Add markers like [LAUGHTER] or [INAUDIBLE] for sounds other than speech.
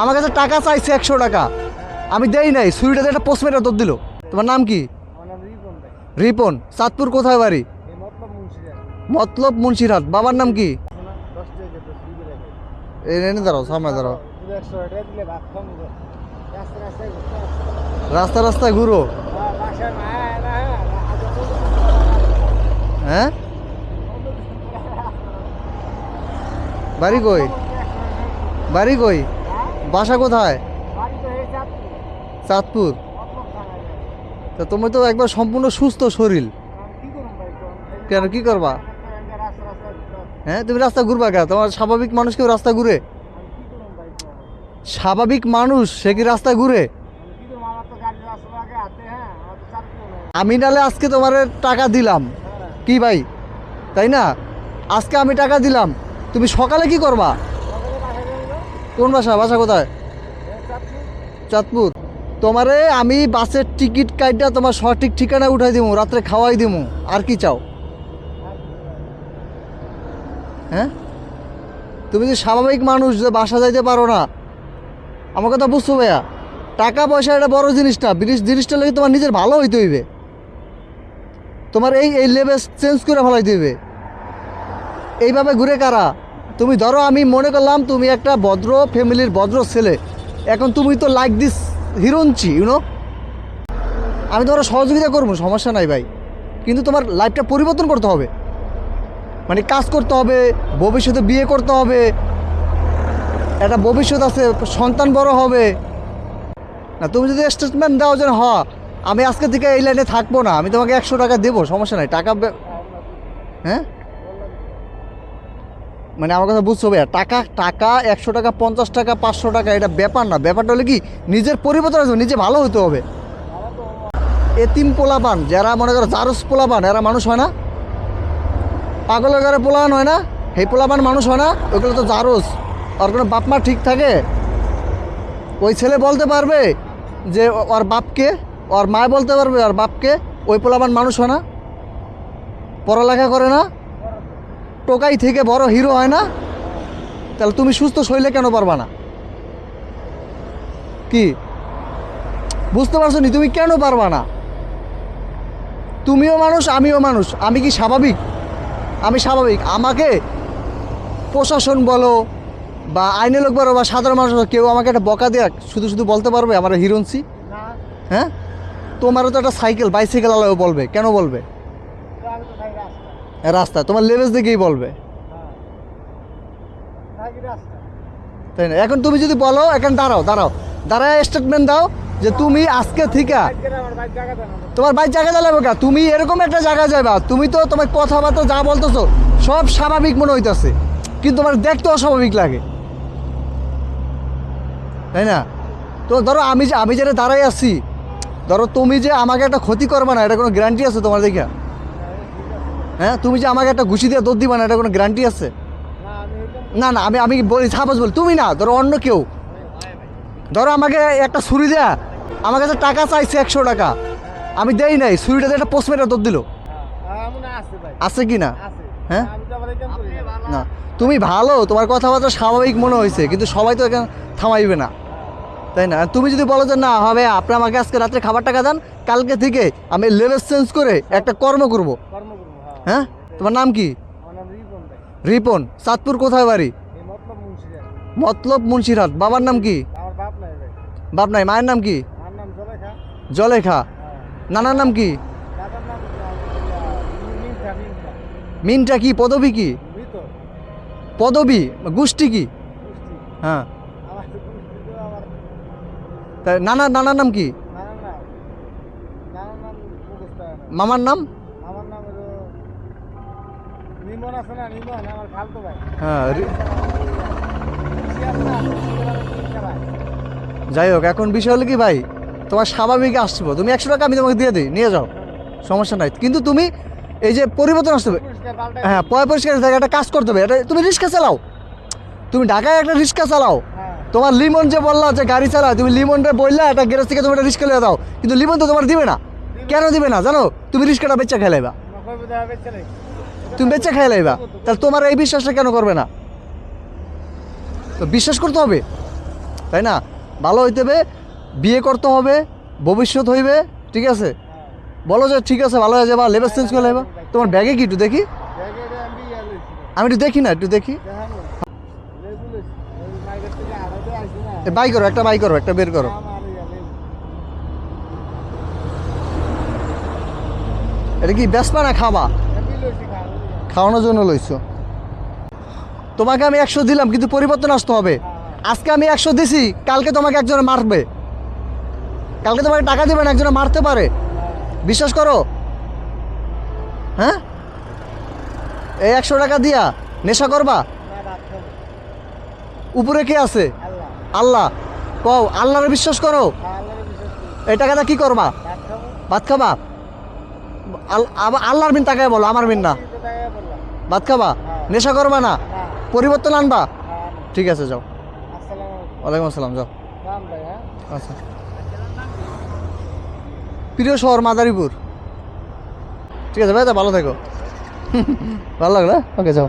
আমার কাছে টাকা চাইছে একশো টাকা। আমি দেই নাই সুইটাতে একটা পোস্টমেটা তোর দিল। তোমার নাম কি? রিপন চাঁদপুর কোথায় বাড়ি? মতলব মুন্সিরা মুন্সিরহাট বাবার নাম কি? এনে দাঁড়াও সামনে দাঁড়াও। রাস্তা রাস্তায় ঘুরো। হ্যাঁ? বাড়ি কই? বাড়ি কই? বাসা কোথায়? চাঁদপুর। তা তুমি তো একবার সম্পূর্ণ সুস্থ শরীর। কেন কি করবা? হ্যাঁ তুমি রাস্তা ঘুরবা কেন? তোমার স্বাভাবিক মানুষ কেউ রাস্তা ঘুরে? স্বাভাবিক মানুষ সে কি রাস্তা ঘুরে? আমি হ্যাঁ নালে আজকে তোমার টাকা দিলাম। হ্যাঁ। কি ভাই? তাই না? আজকে আমি টাকা দিলাম। তুমি সকালে কি করবা? কোন বাসা? বাসা কোথায়? চাঁদপুর। তোমারে আমি বাসের টিকিট কাইটা তোমার সঠিক ঠিকানা উঠাই দিমু, রাত্রে খাওয়াই দিমু। আর কি চাও? হ্যাঁ? তুমি যে স্বাভাবিক মানুষ যে বাসা যাইতে পারো না, আমার কথা বুঝছ ভাইয়া? টাকা পয়সা এটা বড় জিনিস জিনিসটা লেগে তোমার নিজের ভালো হইতে হইবে। তোমার এই এই লেভেল চেঞ্জ করে ফেলাই দিবে এইভাবে ঘুরে কারা? তুমি ধরো আমি মনে করলাম তুমি একটা ভদ্র ফ্যামিলির ভদ্র ছেলে। এখন তুমি তো লাইক দিস হিরোঞ্চি ইউনো আমি তোমার সহযোগিতা করব, সমস্যা নাই ভাই। কিন্তু তোমার লাইফটা পরিবর্তন করতে হবে। মানে কাজ করতে হবে, ভবিষ্যতে বিয়ে করতে হবে। একটা ভবিষ্যৎ আছে, সন্তান বড় হবে। না, তুমি যদি স্টেটমেন্ট দাও যে হ আমি আজকে থেকে এই লাইনে থাকব না, আমি তোমাকে একশো টাকা দেবো, সমস্যা নাই, টাকা হ্যাঁ? মানে আমার কথা বুঝছ ভাইয়া, টাকা টাকা একশো টাকা, পঞ্চাশ টাকা, পাঁচশো টাকা, এটা ব্যাপার না। ব্যাপারটা হলে কি, নিজের পরিবর্তন আছে, নিজে ভালো হতে হবে। এতিম পোলাপান, যারা মনে করো জারস পোলাপান, এরা মানুষ হয় না? পাগলের ঘরে পোলাপান হয় না? সেই পোলাপান মানুষ হয় না? ওইগুলো তো জারস। ওর কোনো বাপ মা ঠিক থাকে? ওই ছেলে বলতে পারবে যে ওর বাপকে, ওর মা বলতে পারবে ওর বাপকে, ওই পোলাপান মানুষ হয় না? পড়ালেখা করে না? টোকাই থেকে বড় হিরো হয় না? তাহলে তুমি সুস্থ শরীরে কেন পারবা না? কি? বুঝতে পারছ নি তুমি কেন পারবা না? তুমিও মানুষ আমিও মানুষ। আমি কি স্বাভাবিক? আমি স্বাভাবিক। আমাকে প্রশাসন বলো বা আইনের লোক বলো বা সাধারণ মানুষ বলো, কেউ আমাকে একটা বকা দেয়া শুধু শুধু বলতে পারবে? আমার হিরোইনসি না। হ্যাঁ? তোমারও তো একটা সাইকেল বাইসাইকেল আলাও বলবে। কেন বলবে? রাস্তা, তোমার লেভেজ দেখেই বলবে। তাই না? এখন তুমি যদি বলো, এখন দাঁড়াও দাঁড়াও। দাঁড়ায় স্টেটমেন্ট দাও যে তুমি আজকে থেকে। তোমার বাইক জায়গা দাঁড়াবে কা? তুমি এরকম একটা জায়গা যাবা তুমি তো তোমার কথাবার্তা যা বলতেছো, সব স্বাভাবিক মনে হইতেছে। কিন্তু তোমার দেখতে অস্বাভাবিক লাগে। তাই না? তো ধরো আমি যে আমি যেটা দাঁড়াই আছি, ধরো তুমি যে আমাকে একটা ক্ষতি করবে না, এটা কোনো গ্যারান্টি আছে তোমার দেখা হ্যাঁ তুমি যে আমাকে একটা ঘুষি দিয়ে দৌড় দিবা না, এটা কোনো গ্যারান্টি আছে? না না, আমি আমি বলি, সাপোজ বলি, তুমি না, ধরো অন্য কেউ। ধরো আমাকে একটা ছুরি দেয়া, আমার কাছে টাকা চাইছে একশো টাকা। আমি দেই নাই ছুরিটাতে একটা পোস্টমেটা দৌড় দিল। হ্যাঁ আছে কি না? হ্যাঁ? না, তুমি ভালো, তোমার কথাবার্তা স্বাভাবিক মনে হয়েছে, কিন্তু সবাই তো এখানে থামাইবে না। তাই না? তুমি যদি বলো যে, না, হবে, আপনি আমাকে আজকে রাত্রে খাবার টাকা দেন, কালকে থেকে আমি লেভেল চেঞ্জ করে একটা কর্ম করব। হ্যাঁ? তোমার নাম কি? রিপন চাঁদপুর কোথায় বাড়ি? মতলব মুন্সিরহাট। বাবার নাম কি? বাপ নাই মায়ের নাম কি? জলেখা। হ্যাঁ। নানার নাম কি? মিনটা কি? পদবী কি? পদবী? গোষ্ঠী কি? হ্যাঁ। নানা নানার নাম কি। মামার নাম? হ্যাঁ। যাই হোক এখন বিষয় হলো কি ভাই? তোমার স্বাভাবিক আসব তুমি একশো টাকা আমি তোমাকে দিয়ে দিই নিয়ে যাও। সমস্যা নাই। কিন্তু তুমি এই যে পরিবর্তন আসতে হবে। হ্যাঁ পয় পরিষ্কার থাকে একটা কাজ করতে হবে। এটা তুমি রিক্সা চালাও। তুমি ঢাকায় একটা রিক্সা চালাও। তোমার লিমন যে বললা যে গাড়ি চালাও তুমি লিমনটা বললা একটা গ্যারেজ থেকে তুমি একটা রিক্সা লিয়ে দাও। কিন্তু লিমন তো তোমার দিবে না। কেন দিবে না? জানো? তুমি রিক্সাটা বেচা খেলাইবা। তুমি বেচা খেলাইবা তাহলে তোমার এই বিশ্বাসটা কেন করবে না? তো বিশ্বাস করতে হবে, তাই না? ভালো হইতে হবে, বিয়ে করতে হবে, ভবিষ্যৎ হইবে, ঠিক আছে? বলো যে ঠিক আছে, ভালো হয়ে যাবা লেবার চেঞ্জ করে যাবা তোমার ব্যাগে কি একটু দেখি? আমি একটু দেখি না, একটু দেখি। বাই করো, একটা বাই করো, একটা বের করো। এটা কি বেসপা না খাবা? খাওয়ানোর জন্য লইছো। তোমাকে আমি একশো দিলাম, কিন্তু পরিবর্তন আসতে হবে। আজকে আমি একশো দিছি, কালকে তোমাকে একজনে মারবে। কালকে তোমাকে টাকা দিবে না, একজনে মারতে পারে। বিশ্বাস করো? হ্যাঁ? এই একশো টাকা দিয়া নেশা করবা? উপরে কে আছে? আল্লাহ। কও, আল্লাহরে বিশ্বাস করো? এই টাকাটা কি করবা? ভাত খাবা? আল্লাহর বিন টাকায় বলো, আমার মিন না। ভাত খাবা? নেশা করবা না? পরিবর্তন আনবা? ঠিক আছে, যাও। ওয়ালাইকুম আসসালাম, যাও। হ্যাঁ আচ্ছা। প্রিয় শহর মাদারীপুর। ঠিক আছে ভাই ভালো থেকো। [LAUGHS] ভালো লাগল ওকে, যাও।